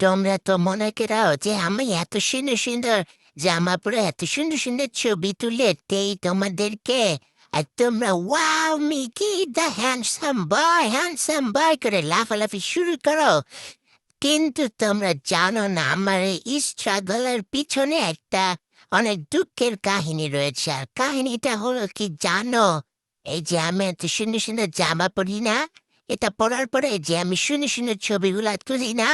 তোমরা তো মনে করাও যে আমি এত সুন্দর সুন্দর জামা পরে এত সুন্দর সুন্দর ছবি তুলে দেই তোমাদেরকে আর তোমরা wow Mickey the handsome boy handsome boy করে লাফালাফি শুরু করো কিন্তু তোমরা জানো না আমার এই স্ট্রাগলের পিছনে একটা অনেক দুঃখের কাহিনী রয়েছে আর কাহিনীটা হলো কি জানো এই যে আমি এত সুন্দর সুন্দর জামা পরি না এটা পরার পরে যে আমি সুন্দর সুন্দর ছবিগুলা তুলি না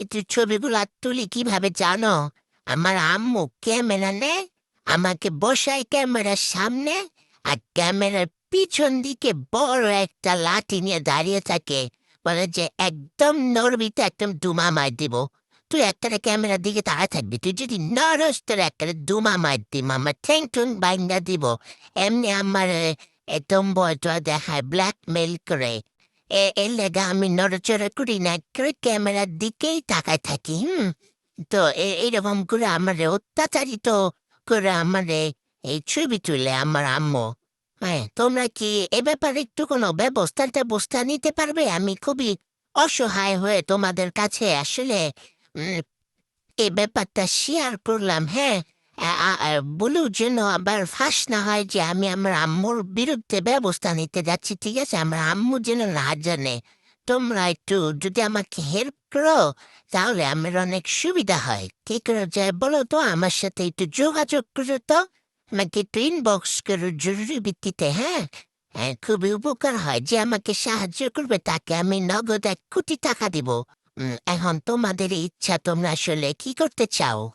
একটু ছবিগুলা তুলি, কীভাবে জানো? আমার আম্মু ক্যামেরা নেয়, আমাকে বসায় ক্যামেরার সামনে, আর ক্যামেরার পিছন দিকে বড় একটা লাঠি নিয়ে দাঁড়িয়ে থাকে। বলে যে, একদম নড়বি তো একদম দুমা মার দিব। তুই একটা ক্যামেরার দিকে তাড়া থাকবি। তুই যদি নরস, তোর একটা দুমা মার দিব। আমার ঠ্যাং ঠুং বাইন্দা দিব। এমনি আমার একদম বয়টা দেখায় ব্ল্যাকমেল করে। এর লেগা আমি নড়চড়া করি না করে ক্যামেরার দিকেই তাকায় থাকি, হুম? তো এ- এইরকম করে আমার অত্যাচারিত করে আমার এই ছবি তুলে আমার আম্মু। হ্যাঁ তোমরা কি এ ব্যাপারে একটু কোনো ব্যবস্থা ব্যবস্থা নিতে পারবে? আমি খুবই অসহায় হয়ে তোমাদের কাছে আসলে এই ব্যাপারটা শেয়ার করলাম হ্যাঁ? আ- আ- বলু যেন আবার ফাঁস না হয় যে আমি আমার আম্মুর বিরুদ্ধে ব্যবস্থা নিতে যাচ্ছি, ঠিক আছে? আমার আম্মু যেন না জানে। তোমরা একটু যদি আমাকে হেল্প করো, তাহলে আমার অনেক সুবিধা হয়। কি করে যায় বলো তো, আমার সাথে একটু যোগাযোগ করো তো। আমাকে একটু ইনবক্স করো জরুরি ভিত্তিতে হ্যাঁ? হ্যাঁ খুবই উপকার হয় যে আমাকে সাহায্য করবে, তাকে আমি নগদ এক কোটি টাকা দিব। এখন তোমাদের ইচ্ছা, তোমরা আসলে কি করতে চাও?